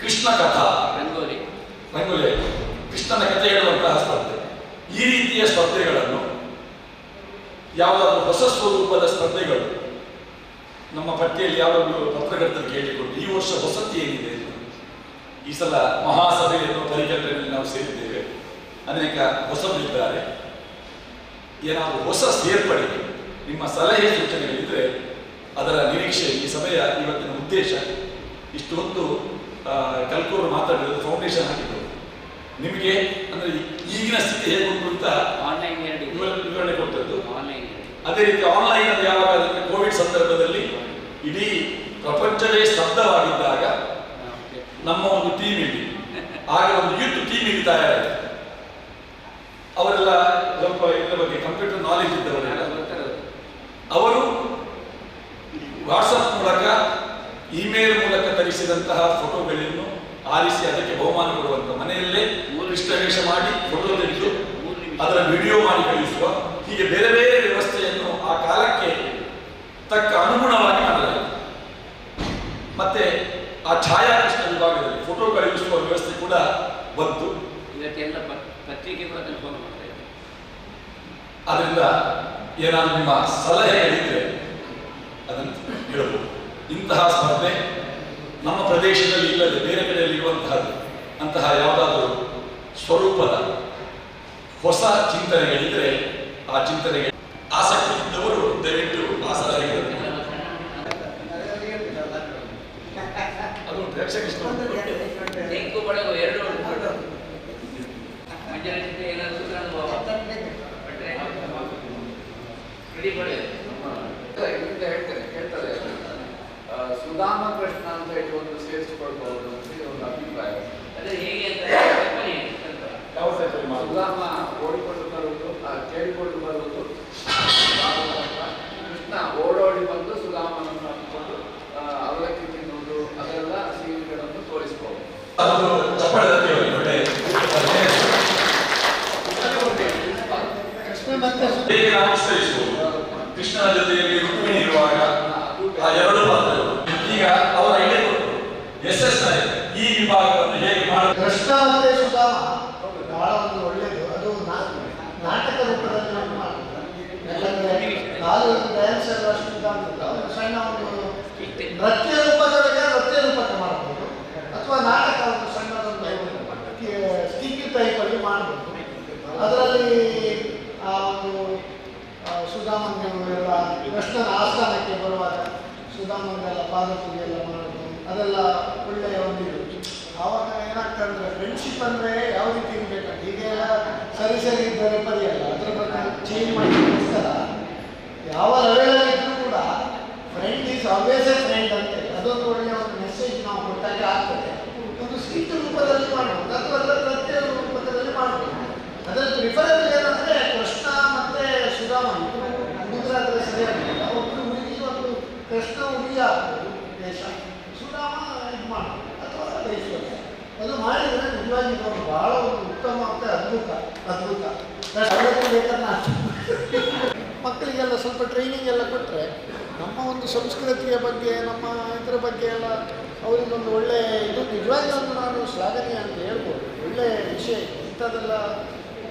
ಕೃಷ್ಣ ಕಥಾ ರಂಗೋಲಿ ರಂಗೋಲಿ ಕೃಷ್ಣನ ಕಥೆ ಹೇಳುವಂತಹ ಸ್ಪರ್ಧೆ. ಈ ರೀತಿಯ ಸ್ಪರ್ಧೆಗಳನ್ನು ಯಾವುದಾದ್ರೂ ಹೊಸ ಸ್ವರೂಪದ ಸ್ಪರ್ಧೆಗಳು ನಮ್ಮ ಪಟ್ಟಿಯಲ್ಲಿ ಯಾವಾಗಲೂ ಪತ್ರಕರ್ತರಿಗೆ ಹೇಳಿಕೊಂಡು ಈ ವರ್ಷ ಹೊಸತಿ ಏನಿದೆ. ಈ ಸಲ ಮಹಾಸಭೆ ಎನ್ನುವ ಪರಿಕಲ್ಪನೆಯಲ್ಲಿ ನಾವು ಸೇರಿದ್ದೇವೆ. ಅನೇಕ ಹೊಸದಿದ್ದಾರೆ ಏನಾದರೂ ಹೊಸ ಸೇರ್ಪಡೆ ನಿಮ್ಮ ಸಲಹೆ ಸೂಚನೆಗಳಿದ್ರೆ ಅದರ ನಿರೀಕ್ಷೆ ಈ ಸಭೆಯ ಇವತ್ತಿನ ಉದ್ದೇಶ. ಇಷ್ಟೊಂದು ಹೊತ್ತು ಕಲ್ಕೂರು ಮಾತಾಡಿದ್ರು ಫೌಂಡೇಶನ್ ಹಾಕಿದ್ರು. ನಿಮಗೆ ಅಂದ್ರೆ ಈಗಿನ ಸ್ಥಿತಿ ಹೇಗುಂಟು ಅಂತ ಆನ್ಲೈನ್ ವಿವರಣೆ ಕೊಟ್ಟದ್ದು. ಆನ್ಲೈನ್ ಅದೇ ರೀತಿ ಆನ್ಲೈನ್ ಅಲ್ಲಿ ಯಾವಾಗ ಕೋವಿಡ್ ಸಂದರ್ಭದಲ್ಲಿ ಇಡೀ ಪ್ರಪಂಚವೇ ಸ್ತಬ್ಧವಾಗಿದ್ದಾಗ ನಮ್ಮ ಒಂದು ಟೀಮ್ ಇಲ್ಲಿ ಆಗ ಒಂದು ಯೂತ್ ಟೀಮ್ ಇಲ್ಲಿ ತಯಾರಾಯಿತು. ಅವರೆಲ್ಲ ಸ್ವಲ್ಪ ಇದರ ಬಗ್ಗೆ ಕಂಪ್ಯೂಟರ್ ನಾಲೆಜ್ ಇದ್ದವರೆಲ್ಲ. ಅವರು ವಾಟ್ಸಪ್ ಮೂಲಕ ಇಮೇಲ್ ಮೂಲಕ ತರಿಸಿದಂತಹ ಫೋಟೋಗಳನ್ನು ಆರಿಸಿ ಅದಕ್ಕೆ ಬಹುಮಾನ ಕೊಡುವಂತ ಮನೆಯಲ್ಲೇ ವೇಷ ಮಾಡಿ ಫೋಟೋ ತೆಗೆದು ಅದರ ವಿಡಿಯೋ ಮಾಡಿ ಕಳಿಸುವ. ಹೀಗೆ ಬೇರೆ ಬೇರೆ ವ್ಯವಸ್ಥೆಯನ್ನು ಆ ಕಾಲಕ್ಕೆ ತಕ್ಕ ಅನುಗುಣವಾಗಿ ಮಾಡಲಾಗಿದೆ. ಮತ್ತೆ ಆ ಛಾಯಾಕೃಷ್ಣ ವಿಭಾಗದಲ್ಲಿ ಫೋಟೋ ಕಳುಹಿಸುವ ವ್ಯವಸ್ಥೆ ಕೂಡ ಬಂತು. ಇದಕ್ಕೆಲ್ಲ ಪತ್ರಿಕೆ ಕೂಡ ಅದರಿಂದ ಏನಾದರೂ ನಿಮ್ಮ ಸಲಹೆಗಳಿದ್ರೆ ಅದನ್ನು ಹೇಳಬಹುದು. ಇಂತಹ ಸ್ಪರ್ಧೆ ನಮ್ಮ ಪ್ರದೇಶದಲ್ಲಿ ಇಲ್ಲದೆ ಬೇರೆ ಕಡೆಯಲ್ಲಿ ಇರುವಂತಹದ್ದು ಅಂತಹ ಯಾವುದಾದರೂ ಸ್ವರೂಪದ ಹೊಸ ಚಿಂತನೆಗಳಿದ್ರೆ ಆ ಚಿಂತನೆಗೆ ಆಸಕ್ತಿ ಇದ್ದವರು ದಯವಿಟ್ಟು ಆಸಕ್ತಿ ಅದು ಪ್ರೇಕ್ಷಕ ತೆಂಕು ಬಳಗು ಎರಡು ಉಂಟು ಮಂಜನ ಚಿಂತೆ ಏನಾದ್ರು ಸೂತ್ರ ಅನುಭವ ಬಿಟ್ರೆ ಇಡೀ ಬಳಗು ಹಿಂದೆ ಹೇಳ್ತೇನೆ ಹೇಳ್ತಾರೆ ಆ, ಸುಧಾಮ ಕೃಷ್ಣ ಅಂತ ಹೇಳಿ ಒಂದು ಸೇರಿಸಿಕೊಳ್ಬಹುದು ಅಂತ ಹೇಳಿ ಒಂದು ಅಭಿಪ್ರಾಯ. ಅದೇ ಹೇಗೆ ಅಂತ ಸುಧಾಮ ಓಡಿಕೊಂಡು ಬರುವುದು ಕೇಳಿಕೊಂಡು ಬರುವುದು. ಕೃಷ್ಣ ಓಡೋಡಿ ಬಂದು ಸುಧಾಮನನ್ನು ಹಾಕಿಕೊಂಡು ಅವಲಕ್ಕಿ ತಿನ್ನುವುದು ಅದೆಲ್ಲ ಸೀನ್ಗಳನ್ನು ತೋರಿಸಬಹುದು ಕೃಷ್ಣ ಮತ್ತೆ ಕೃಷ್ಣನ ಜೊತೆಯಲ್ಲಿ ರುಕ್ಮಿಣಿ ಇರುವಾಗ ಆ ಎರಡು ಪಾತ್ರಗಳು ಈಗ ಅವರ ಐಡಿಯಾ ಕೊಟ್ಟರು ಎಸ್ ಎಸ್ ಈ ವಿಭಾಗವನ್ನು ಹೇಗೆ ಮಾಡಬೇಕು ಸುಧಾ ಬಹಳ ಒಂದು ಒಳ್ಳೆಯದು. ಅದು ನಾಟಕ ರೂಪದಲ್ಲಿ ನಾವು ಯಾಕಂದ್ರೆ ಕಾಲು ಡ್ಯಾನ್ಸ್ ಎಲ್ಲ ಇದಾಗ್ತದೆ ಅದು ಸಣ್ಣ ಒಂದು ನೃತ್ಯ ರೂಪದೊಳಗೆ ನೃತ್ಯ ರೂಪಕ್ಕೆ ಮಾಡ್ಬೋದು. ಅಥವಾ ನಾಟಕ ಒಂದು ಸಣ್ಣದೊಂದು ಸ್ಟಿಂಗ್ ಟೈಪಲ್ಲಿ ಮಾಡ್ಬೋದು. ಅದರಲ್ಲಿ ಆ ಒಂದು ಆ, ಸುಧಾಮಂಗನೆಲ್ಲ ಕೃಷ್ಣನ ಆಸ್ಥಾನಕ್ಕೆ ಬರುವಾಗ ಸುಧಾಮಂಗೆಲ್ಲ ಪಾದಪೂಜೆ ಎಲ್ಲ ಮಾಡೋದು ಅದೆಲ್ಲ ಒಳ್ಳೆಯ ಒಂದು ಆವಾಗ ಏನಾಗ್ತದೆ ಅಂದರೆ ಫ್ರೆಂಡ್ಶಿಪ್ ಅಂದರೆ ಯಾವ ರೀತಿ ಇರಬೇಕಂತ ಹೀಗೆಲ್ಲ ಸರಿ ಸರಿ ಇದ್ದರೆ ಪರಿಯಲ್ಲ ಅದ್ರ ಬಗ್ಗೆ ಚೇಂಜ್ ಮಾಡಿಗೋಸ್ಕರ ಯಾವ ಲೆವೆಲಲ್ಲಿ ಇದ್ರೂ ಕೂಡ friend is always a friend ಅಂತ. ಅದೊಂದು ಒಳ್ಳೆಯ ಒಂದು ಮೆಸೇಜ್ ನಾವು ಕೊಟ್ಟಾಗ ಆಗ್ತದೆ. ಒಂದು ಸ್ಕಿಟ್ ರೂಪದಲ್ಲಿ ಮಾಡಬಹುದು ಅಥವಾ ಅದರ ರೂಪದಲ್ಲಿ ಮಾಡಬಹುದು ಅದರ ಪ್ರಿಫರೆನ್ಸ್ ಏನಂದರೆ ಕೃಷ್ಣ ಮತ್ತೆ ಸುಧಾಮ ಇಬ್ಬರು ಹುಡುಗರಾದ್ರೆ ಸರಿಯಾಗಿಲ್ಲ. ಒಬ್ಬರು ಹುಡುಗಿ, ಒಂದು ಕೃಷ್ಣ ಹುಡುಗಿ ಆಗ್ಬೋದು ದೇಶ ಸುಧಾಮ ಇದು ಮಾಡ್ಬೋದು ಅಥವಾ ಬೇಯಿಸೋದು ಅದು ಮಾಡಿದರೆ ನಿಜವಾಗಿ ಇದೊಂದು ಬಹಳ ಒಂದು ಉತ್ತಮ ಅಂತ ಅದ್ಭುತ ಅದ್ಭುತ. ಮಕ್ಕಳಿಗೆಲ್ಲ ಸ್ವಲ್ಪ ಟ್ರೈನಿಂಗ್ ಎಲ್ಲ ಕೊಟ್ಟರೆ ನಮ್ಮ ಒಂದು ಸಂಸ್ಕೃತಿಯ ಬಗ್ಗೆ, ನಮ್ಮ ಇದರ ಬಗ್ಗೆ ಎಲ್ಲ ಅವರಿಗೊಂದು ಒಳ್ಳೆ ಇದು, ನಿಜವಾಗಿ ನಾನು ಶ್ಲಾಘನೀಯ ಅಂತ ಹೇಳ್ಬೋದು. ಒಳ್ಳೆ ವಿಷಯ. ಇಂಥದ್ದೆಲ್ಲ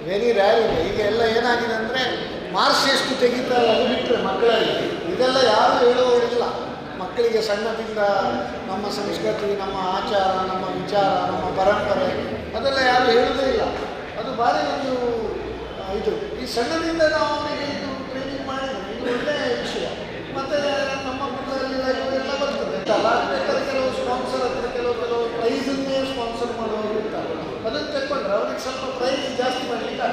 ವೆರಿ ರ್ಯಾರ್ ಇದೆ. ಈಗ ಎಲ್ಲ ಏನಾಗಿದೆ ಅಂದರೆ ಮಾರ್ಕ್ಸ್ ಎಷ್ಟು ತೆಗಿತಾರೆ ಅದು ಬಿಟ್ಟರೆ ಮಕ್ಕಳಲ್ಲಿ. ಇದೆಲ್ಲ ಯಾರು ಹೇಳುವವರಿಲ್ಲ ಮಕ್ಕಳಿಗೆ ಸಣ್ಣದಿಂದ ನಮ್ಮ ಸಂಸ್ಕೃತಿ, ನಮ್ಮ ಆಚಾರ, ನಮ್ಮ ವಿಚಾರ, ನಮ್ಮ ಪರಂಪರೆ, ಅದೆಲ್ಲ ಯಾರು ಹೇಳೋದೇ ಇಲ್ಲ. ಅದು ಭಾರಿ ಒಂದು ಇದು. ಈ ಸಣ್ಣದಿಂದ ನಾವು ಅವರಿಗೆ ಇದು ಟ್ರೈನಿಂಗ್ ಮಾಡಿದರೆ ಇದು ಒಳ್ಳೆಯ ವಿಷಯ. ಮತ್ತು ನಮ್ಮ ಮಕ್ಕಳಲ್ಲಿ ಎಲ್ಲ ಬರ್ತದೆ. ಬೇಕಾದ್ರೆ ಕೆಲವು ಸ್ಪಾನ್ಸರ್ ಹತ್ರ ಕೆಲವು ಕೆಲವು ಪ್ರೈಸನ್ನೇ ಸ್ಪಾನ್ಸರ್ ಮಾಡುವವರು ಇರ್ತಾರೆ. ಅದನ್ನು ತೆಕ್ಕೊಂಡ್ರೆ ಅವ್ರಿಗೆ ಸ್ವಲ್ಪ ಪ್ರೈಸ್ ಜಾಸ್ತಿ ಮಾಡಲಿಕ್ಕೆ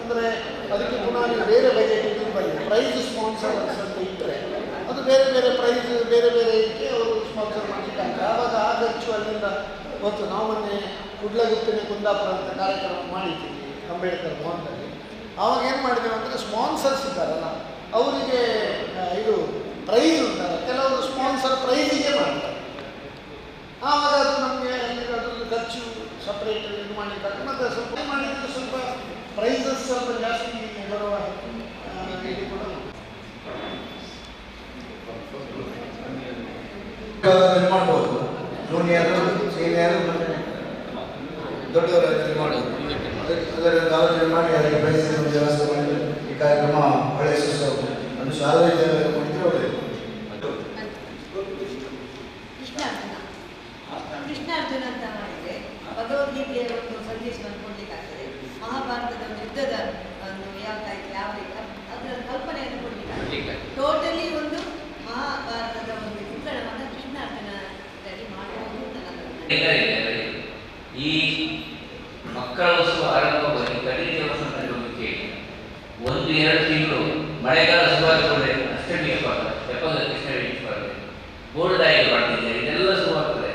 ಅಂದರೆ ಅದಕ್ಕೆ ಪುನಃ ಬೇರೆ ಇದು ಬರಲಿ ಪ್ರೈಸ್ ಸ್ಪಾನ್ಸರ್ ಅಂತ ಇಟ್ಟರೆ ಅದು ಬೇರೆ ಬೇರೆ ಪ್ರೈಸ್ ಬೇರೆ ಬೇರೆ ಇದಕ್ಕೆ ಅವರು ಸ್ಪಾನ್ಸರ್ ಮಾಡಲಿಕ್ಕೆ ಆಗ್ತದೆ ಆವಾಗ ಆ ಖರ್ಚು ಅಲ್ಲಿಂದ ಗೊತ್ತು. ನಾವು ಮೊನ್ನೆ ಕುಡ್ಲಗುತ್ತಿನ ಕುಂದಾಪುರ ಅಂತ ಕಾರ್ಯಕ್ರಮ ಮಾಡಿದ್ದೀವಿ ಅಂಬೇಡ್ಕರ್ ಭವನದಲ್ಲಿ. ಆವಾಗ ಏನು ಮಾಡಿದ್ದೇವೆ ಅಂದರೆ ಸ್ಪಾನ್ಸರ್ಸ್ ಇದ್ದಾರಲ್ಲ, ಅವರಿಗೆ ಇದು ಪ್ರೈಸ್ ಉಂಟಲ್ಲ, ಕೆಲವರು ಸ್ಪಾನ್ಸರ್ ಪ್ರೈಸಿಗೆ ಮಾಡ್ತಾರೆ. ಆವಾಗ ಅದು ನಮಗೆ ಅದರಲ್ಲಿ ಖರ್ಚು ಸಪ್ರೇಟ್ ಇದು ಮಾಡಿದ್ದಾರೆ ಮತ್ತು ಸ್ವಲ್ಪ ಮಾಡಿದರೆ ಸ್ವಲ್ಪ ಪ್ರೈಸಸ್ ಸ್ವಲ್ಪ ಜಾಸ್ತಿ ಬರುವ ಕೂಡ ಮಾಡ್ಬೋದು. ಜೂನಿಯರ್ ಸೀನಿಯರ್ ಮತ್ತು ದೊಡ್ಡವರಲ್ಲಿ ಮಾಡ್ಬೋದು. ಅದರಿಂದ ಆಲೋಚನೆ ಮಾಡಿ ಅದಕ್ಕೆ ಪ್ರೈಸ್ ವ್ಯವಸ್ಥೆ ಮಾಡಿ ಈ ಕಾರ್ಯಕ್ರಮ ಒಳ್ಳೆಯ ಸುಸ್ತು ಅದು ಸಾರ್ವಜನಿಕ ಮಾಡಿದ್ರೆ ಒಳ್ಳೆಯದು ಕೃಷ್ಣಾರ್ಜುನ ಕೃಷ್ಣಾರ್ಜುನ ಅಂತ ಮಾಡಿದ್ರೆ ಭಗವದ್ಗೀತೆಯ ಒಂದು ಸಂದೇಶವನ್ನು ಕೊಡ್ಲಿಕ್ಕಾಗ್ತದೆ ಮಹಾಭಾರತದ ಒಂದು ಯುದ್ಧದ ಒಂದು ಯಾವ ಟೈಪ್ ಯಾವ ರೀತಿ ಅದರ ಕಲ್ಪನೆಯನ್ನು ಕೊಡ್ಲಿಕ್ಕಾಗ್ತದೆ ಕೊಡ್ಲಿಕ್ಕಾಗ್ತದೆ. ಟೋಟಲಿ ಒಂದು ಮಹಾಭಾರತದ ಒಂದು ಚಿತ್ರಣವನ್ನು ಕೃಷ್ಣಾರ್ಜುನದಲ್ಲಿ ಮಾಡಬಹುದು ಅಂತ ನನ್ನ ಅಭಿಪ್ರಾಯ. ಎಲ್ಲರಿಗೂ ಎಲ್ಲರಿಗೂ. ಈ ಮಕ್ಕಳ ಉತ್ಸವ ಆರಂಭವಾಗಿ ಕಡಿಮೆ ವಸಂತದಲ್ಲಿ ಒಂದು ಕೇಳಿ ಒಂದು ಎರಡು ತಿಂಗಳು ಮಳೆಗಾಲ ಶುರುವಾಗಕೊಂಡ್ರೆ ಅಷ್ಟಮಿ ಸ್ವಾಗತ ಎಪ್ಪದ ಕೃಷ್ಣ ಸ್ವಾಗತ ಬೋರ್ಡಾಗಿ ಮಾಡ್ತಿದ್ದಾರೆ ಇದೆಲ್ಲ ಶುರುವಾಗ್ತದೆ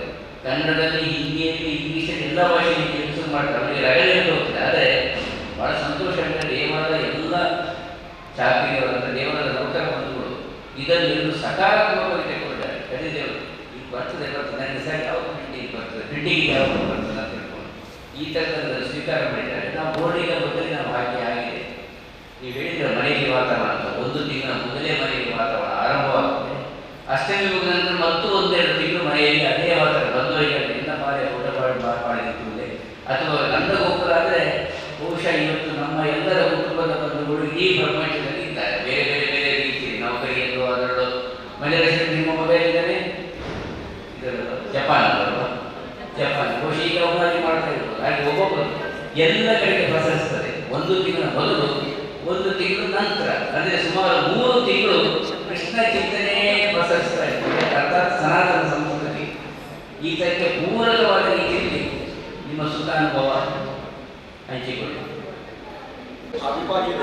ಕನ್ನಡದಲ್ಲಿ ಹಿಂದಿಯಲ್ಲಿ ಇಂಗ್ಲೀಷಲ್ಲಿ ಎಲ್ಲ ಭಾಷೆಯಲ್ಲಿ ಮಿಕ್ಸ್ ಮಾಡ್ತಾರೆ ಅವರಿಗೆ ರಗಳೆ ಅಂತ ಹೋಗ್ತದೆ ಆದರೆ ಬಹಳ ಸಂತೋಷ ಅಂದರೆ ದೇವರ ಎಲ್ಲ ಚಾಕರಿಯವರಂತ ದೇವರ ನೌಕರ ಬಂಧುಗಳು ಇದನ್ನು ಎರಡು ಸಕಾರಾತ್ಮಕವಾಗಿ ತೆಗೆದುಕೊಂಡಿದ್ದಾರೆ ಕಡಿ ದೇವರು ಈಗ ಬರ್ತದೆ ಬರ್ತದೆ ನನಗೆ ಸರ್ ಯಾವ ಪ್ರಿಂಟಿಂಗ್ ಬರ್ತದೆ ಪ್ರಿಂಟಿಂಗ್ ಯಾವ ಬರ್ತದೆ ಅಂತ ತಿಳ್ಕೊಂಡು ಈ ಥರದ ಸ್ವೀಕಾರ ಮಾಡಿದ್ದಾರೆ ನಾವು ಬೋರ್ಡಿಗೆ ಮೊದಲೇ ನಾವು ಹಾಕಿ ಆಗಿದೆ ನೀವು ಹೇಳಿದ್ರೆ ಮನೆಗೆ ವಾತಾವರಣ ಅಂತ ಒಂದು ತಿಂಗಳ ಮೊದಲೇ ಮನೆಗೆ ವಾತಾವರಣ ಆರಂಭವಾಗ್ತದೆ ಅಷ್ಟಮಿ ಮುಗಿದ ನಂತರ ಮತ್ತು ಒಂದೆರಡು ತಿಂಗಳು ಮನೆಯಲ್ಲಿ ಅದೇ ವಾತಾವರಣ ಬಂದವರಿಗೆ ಎಲ್ಲ ಬಾರಿ ಊಟ ಮಾಡಿ ಮಾಡಿದ್ದೆ ಅಥವಾ ನನ್ನ ಆದರೆ ಬಹುಶಃ ಇವತ್ತು ನಮ್ಮ ಎಲ್ಲರ ಕುಟುಂಬದ ಬಂಧುಗಳು ಈ ಪ್ರಪಂಚದಲ್ಲಿ ಇದ್ದಾರೆ. ಬೇರೆ ಬೇರೆ ಬೇರೆ ರೀತಿಯಲ್ಲಿ ನೌಕರಿಯಲ್ಲೋ ಅದರಲ್ಲೂ ಮನೆಯಲ್ಲಿ ನಿಮ್ಮ ಮೊಬೈಲ್ ಇದರಲ್ಲೋ ಜಪಾನ್ ಜಪಾನ್ ಬಹುಶಃ ಈಗ ಒಬ್ಬರಾಗಿ ಮಾಡ್ತಾ ಇರ್ಬೋದು. ಹಾಗೆ ಒಬ್ಬೊಬ್ಬರು ಎಲ್ಲ ಕಡೆಗೆ ಪ್ರಸರಿಸ್ತದೆ. ಒಂದು ತಿಂಗಳ ಮೊದಲು, ಒಂದು ತಿಂಗಳ ನಂತರ, ಅಂದರೆ ಸುಮಾರು ಮೂರು ತಿಂಗಳು ಕೃಷ್ಣ ಚಿಂತನೆ ಪ್ರಸರಿಸ್ತಾ ಇರ್ತದೆ ಅರ್ಥಾತ್ ಸನಾತನ ಸಂಸ್ಕೃತಿ. ಈತಕ್ಕೆ ಪೂರಕವಾದ ರೀತಿಯಲ್ಲಿ ನಿಮ್ಮ ಸುಖಾನುಭವ ಹಂಚಿಕೊಳ್ಳಿ ಅವಿಭಾಗ್ಯ